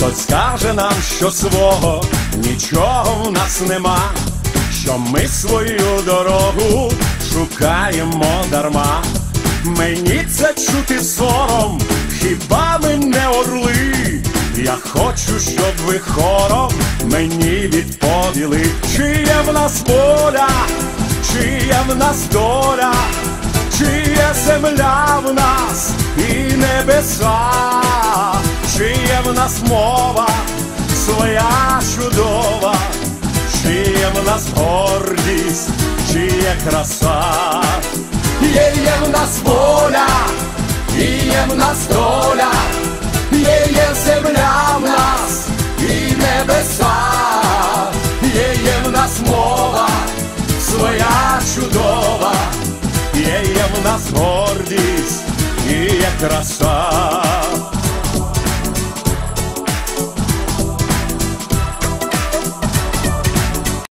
Хтось скаже нам, що свого нічого в нас нема, що ми свою дорогу шукаємо дарма. Мені це чути сором, хіба ми не орли? Я хочу, щоб ви хором мені відповіли, чи є в нас воля, чи є в нас доля, чи є земля в нас і небеса, є в нас мова своя чудова, чи є в нас гордість, чи краса, є, є в нас воля, і є в нас доля, є, є земля в нас і небеса, є, є в нас мова своя чудова, є, є в нас гордість і краса.